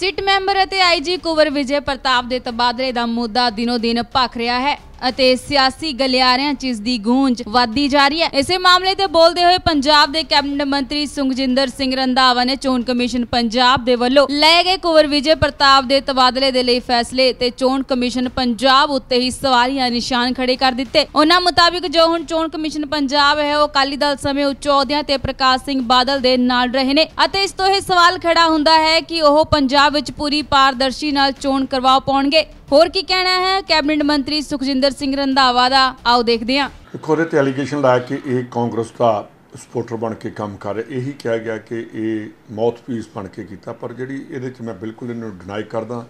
ਸਿਟ member ਅਤੇ IG Kunwar Vijay Pratap ਦੇ ਤਬਾਦਲੇ ਦਾ ਮੁੱਦਾ ਦਿਨੋ ਦਿਨ ਭਖ ਰਿਹਾ ਹੈ। ਅਤੇ ਸਿਆਸੀ ਗਲਿਆਰਿਆਂ 'ਚ ਇਸ ਦੀ ਗੂੰਜ ਵੱਧਦੀ ਜਾ ਰਹੀ ਹੈ। ਇਸੇ ਮਾਮਲੇ ਤੇ ਬੋਲਦੇ ਹੋਏ ਪੰਜਾਬ ਦੇ ਕੈਬਨਿਟ ਮੰਤਰੀ ਸੁਖਜਿੰਦਰ ਸਿੰਘ ਰੰਧਾਵਾ ਨੇ ਚੋਣ ਕਮਿਸ਼ਨ ਪੰਜਾਬ ਦੇ ਵੱਲੋਂ ਲਏ ਗਏ ਕੁਵਰ ਵਿਜੇ ਪ੍ਰਤਾਪ ਦੇ ਤਬਾਦਲੇ ਦੇ ਲਈ ਫੈਸਲੇ ਤੇ ਚੋਣ ਕਮਿਸ਼ਨ ਪੰਜਾਬ ਉੱਤੇ ਹੀ ਸਵਾਲੀਆ ਨਿਸ਼ਾਨ ਖੜੇ ਕਰ ਦਿੱਤੇ। ਉਹਨਾਂ ਮੁਤਾਬਿਕ ਜੋ ਹੁਣ ਚੋਣ ਕਮਿਸ਼ਨ ਪੰਜਾਬ ਹੈ, ਉਹ ਅਕਾਲੀ ਦਲ ਸਮੇਂ ਉੱਚ ਅਹੁਦਿਆਂ ਤੇ ਪ੍ਰਕਾਸ਼ ਸਿੰਘ ਬਾਦਲ ਦੇ ਨਾਲ ਰਹੇ ਨੇ ਅਤੇ ਇਸ ਤੋਂ ਇਹ ਸਵਾਲ ਖੜਾ ਹੁੰਦਾ ਹੈ ਕਿ ਉਹ ਪੰਜਾਬ ਵਿੱਚ ਪੂਰੀ ਪਾਰਦਰਸ਼ੀ ਨਾਲ ਚੋਣ ਕਰਵਾ ਪਾਉਣਗੇ। ਹੋਰ ਕੀ ਕਹਿਣਾ ਹੈ? ਕੈਬਨਿਟ ਮੰਤਰੀ ਸੁਖਜਿੰਦਰ ਸਿੰਘ ਰੰਧਾਵਾ ਦਾ। ਆਓ ਦੇਖਦੇ ਹਾਂ। ਇੱਕ ਉਹਦੇ ਤੇ ਐਲੀਗੇਸ਼ਨ ਲਾਇਆ ਕਿ ਇਹ ਕਾਂਗਰਸ ਦਾ ਸਪੋਰਟਰ ਬਣ ਕੇ ਕੰਮ ਕਰ ਰਿਹਾ। ਇਹੀ ਕਿਹਾ ਗਿਆ ਕਿ ਇਹ ਮਾਊਥਪੀਸ ਬਣ ਕੇ ਕੀਤਾ। ਪਰ ਜਿਹੜੀ ਇਹਦੇ 'ਚ ਮੈਂ ਬਿਲਕੁਲ ਇਹਨੂੰ ਡਿਨਾਈ ਕਰਦਾ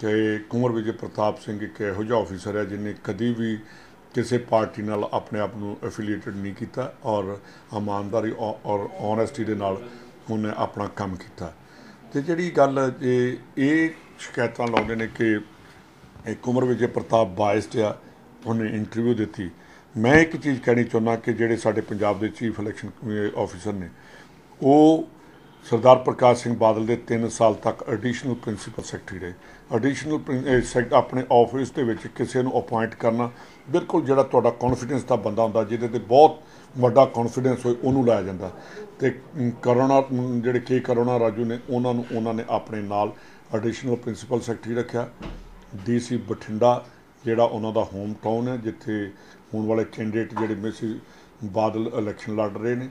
ਕਿ ਕੁੰਵਰ ਵਿਜੇ ਪ੍ਰਤਾਪ ਸਿੰਘ ਇੱਕ ਇਹੋ ਜਿਹਾ ਆਫੀਸਰ ਹੈ ਜਿਹਨੇ ਕਦੀ ਵੀ ਕਿਸੇ ਪਾਰਟੀ ਨਾਲ ਆਪਣੇ ਆਪ ਨੂੰ ਐਫੀਲੀਏਟਡ ਨਹੀਂ ਕੀਤਾ ਔਰ ਇਮਾਨਦਾਰੀ ਔ- ਔਰ ਓਨੈਸਟੀ ਦੇ ਨਾਲ ਉਹਨੇ ਆਪਣਾ ਕੰਮ ਕੀਤਾ। ਤੇ ਜਿਹੜੀ ਗੱਲ ਇਹ ਇਹ ਸ਼ਿਕਾਇਤਾਂ ਲਾਉਂਦੇ ਨੇ ਕਿ ਇੱਕ ਉਮਰ ਵਿਜੇ ਪ੍ਰਤਾਪ ਬਾਇਸਡ ਆ ਉਹਨੇ ਇੰਟਰਵਿਊ ਦਿੱਤੀ। ਮੈਂ ਇੱਕ ਚੀਜ਼ ਕਹਿਣੀ ਚਾਹੁੰਦਾ ਕਿ ਜਿਹੜੇ ਸਾਡੇ ਪੰਜਾਬ ਦੇ ਚੀਫ ਇਲੈਕਸ਼ਨ ਆਫੀਸਰ ਨੇ ਉਹ ਸਰਦਾਰ ਪ੍ਰਕਾਸ਼ ਸਿੰਘ ਬਾਦਲ ਦੇ 3 ਸਾਲ ਤੱਕ ਐਡੀਸ਼ਨਲ ਪ੍ਰਿੰਸੀਪਲ ਸੈਕਟਰੀ ਰਹੇ। ਐਡੀਸ਼ਨਲ ਆਪਣੇ ਆਫਿਸ ਦੇ ਵਿੱਚ ਕਿਸੇ ਨੂੰ ਅਪਾਇੰਟ ਕਰਨਾ ਬਿਲਕੁਲ ਜਿਹੜਾ ਤੁਹਾਡਾ ਕੌਨਫੀਡੈਂਸ ਦਾ ਬੰਦਾ ਹੁੰਦਾ ਜਿਹਦੇ ਤੇ ਬਹੁਤ ਵੱਡਾ ਕੌਨਫੀਡੈਂਸ ਹੋਏ ਉਹਨੂੰ ਲਾਇਆ ਜਾਂਦਾ। ਤੇ ਅਮ, ਕਰੋਨਾ ਜਿਹੜੇ ਕੇ ਕਰੋਨਾ ਰਾਜੂ ਨੇ ਉਹਨਾਂ ਨੂੰ ਉਹਨਾਂ ਨੇ ਆਪਣੇ ਨਾਲ ਐਡੀਸ਼ਨਲ ਪ੍ਰਿੰਸੀਪਲ ਸੈਕਟਰੀ ਰੱਖਿਆ। ਡੀਸੀ ਬਠਿੰਡਾ, ਜਿਹੜਾ ਉਹਨਾਂ ਦਾ ਹੋਮ ਟਾਊਨ ਹੈ, ਜਿੱਥੇ ਹੋਣ ਵਾਲੇ ਕੈਂਡੀਡੇਟ ਜਿਹੜੇ ਮਿਸਿਸ ਬਾਦਲ ਇਲੈਕਸ਼ਨ ਲੜ ਰਹੇ ਨੇ,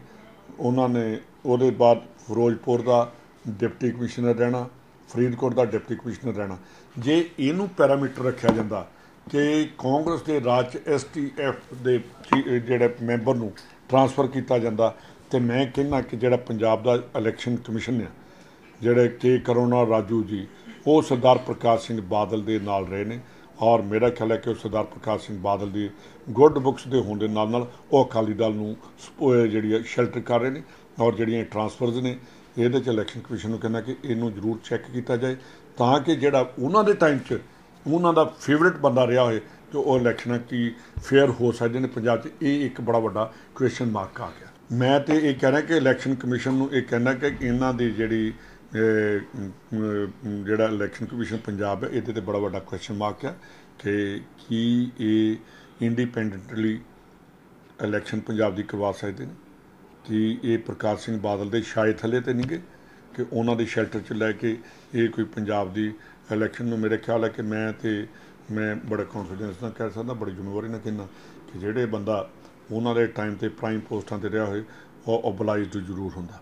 ਉਹਨਾਂ ਨੇ ਉਹਦੇ ਬਾਅਦ ਫਿਰੋਜ਼ਪੁਰ ਦਾ ਡਿਪਟੀ ਕਮਿਸ਼ਨਰ ਰਹਿਣਾ, ਫਰੀਦਕੋਟ ਦਾ ਡਿਪਟੀ ਕਮਿਸ਼ਨਰ ਰਹਿਣਾ। ਜੇ ਇਹਨੂੰ ਪੈਰਾਮੀਟਰ ਰੱਖਿਆ ਜਾਂਦਾ ਕਿ ਕਾਂਗਰਸ ਦੇ ਰਾਜ 'ਚ ਐਸਟੀਐਫ ਦੇ ਜਿਹੜੇ ਮੈਂਬਰ ਨੂੰ ਟਰਾਂਸਫਰ ਕੀਤਾ ਜਾਂਦਾ, ਤੇ ਮੈਂ ਕਹਿੰਦਾ ਕਿ ਜਿਹੜਾ ਪੰਜਾਬ ਦਾ ਇਲੈਕਸ਼ਨ ਕਮਿਸ਼ਨ ਹੈ ਜਿਹੜੇ ਕੇ ਕਰੋਨਾ ਰਾਜੂ ਜੀ ਉਹ ਸਰਦਾਰ ਪ੍ਰਕਾਸ਼ ਸਿੰਘ ਬਾਦਲ ਦੇ ਨਾਲ ਰਹੇ ਨੇ। ਔਰ ਮੇਰਾ ਖਿਆਲ ਹੈ ਕਿ ਉਹ ਸਰਦਾਰ ਪ੍ਰਕਾਸ਼ ਸਿੰਘ ਬਾਦਲ ਦੀ ਗੁੱਡ ਬੁੱਕਸ ਦੇ ਹੋਣ ਦੇ ਨਾਲ ਨਾਲ ਉਹ ਅਕਾਲੀ ਦਲ ਨੂੰ ਸਪੋ- ਜਿਹੜੀ ਹੈ ਸ਼ੈਲਟਰ ਕਰ ਰਹੇ ਨੇ ਔਰ ਜਿਹੜੀਆਂ ਟਰਾਂਸਫਰਸ ਨੇ, ਇਹਦੇ ਚ ਇਲੈਕਸ਼ਨ ਕਮਿਸ਼ਨ ਨੂੰ ਕਹਿੰਦਾ ਕਿ ਇਹਨੂੰ ਜ਼ਰੂਰ ਚੈੱਕ ਕੀਤਾ ਜਾਏ ਤਾਂ ਕਿ ਜਿਹੜਾ ਉਹਨਾਂ ਦੇ ਟਾਈਮ 'ਚ ਉਹਨਾਂ ਦਾ ਫੇਵਰਿਟ ਬੰਦਾ ਰਿਹਾ ਹੋਏ ਕਿ ਉਹ ਇਲੈਕਸ਼ਨਾਂ ਕੀ ਫੇਅਰ ਹੋ ਸਕਦੇ ਨੇ। ਪੰਜਾਬ 'ਚ ਇਹ ਇੱਕ ਬੜਾ ਵੱਡਾ ਕੁਐਸਚਨ ਮਾਰਕ ਆ ਗਿਆ। ਮੈਂ ਤੇ ਇਹ ਕਹਿ ਰਿਹਾ ਕਿ ਇਲੈਕਸ਼ਨ ਕਮਿਸ਼ਨ ਨੂੰ ਇਹ ਕਹਿਣਾ ਕਿ ਇਹਨਾਂ ਦੀ ਜਿਹੜੀ ਜਿਹੜਾ ਇਲੈਕਸ਼ਨ ਕਮਿਸ਼ਨ ਪੰਜਾਬ ਹੈ, ਇਹਦੇ ਤੇ ਬੜਾ ਵੱਡਾ ਕੁਐਸਚਨ ਮਾਰਕ ਹੈ ਕਿ ਕੀ ਇਹ ਇੰਡੀਪੈਂਡੈਂਟਲੀ ਇਲੈਕਸ਼ਨ ਪੰਜਾਬ ਦੀ ਕਰਵਾ ਸਕਦੇ ਨੇ? ਕਿ ਇਹ ਪ੍ਰਕਾਸ਼ ਸਿੰਘ ਬਾਦਲ ਦੇ ਸ਼ਾਇਦ ਥੱਲੇ ਤੇ ਨਹੀਂਗੇ ਕਿ ਉਹਨਾਂ ਦੇ ਸ਼ੈਲਟਰ 'ਚ ਲੈ ਕੇ ਇਹ ਕੋਈ ਪੰਜਾਬ ਦੀ ਇਲੈਕਸ਼ਨ ਨੂੰ ਮੇਰੇ ਖਿਆਲ ਹੈ ਕਿ ਮੈਂ ਤੇ ਮੈਂ ਬੜਾ ਕੌਨਫੀਡੈਂਸ ਨਾਲ ਕਹਿ ਸਕਦਾ, ਬੜੀ ਜ਼ਿੰਮੇਵਾਰੀ ਨਾਲ ਕਹਿੰਦਾ ਕਿ ਜਿਹੜੇ ਬੰਦਾ ਉਹਨਾਂ ਦੇ ਟਾਈਮ ਤੇ ਪ੍ਰਾਈਮ ਪੋਸਟਾਂ ਤੇ ਰਿਹਾ ਹੋਏ, ਉਹ ਓਬਲਾਈਜ਼ਡ ਜ਼ਰੂਰ ਹੁੰਦਾ।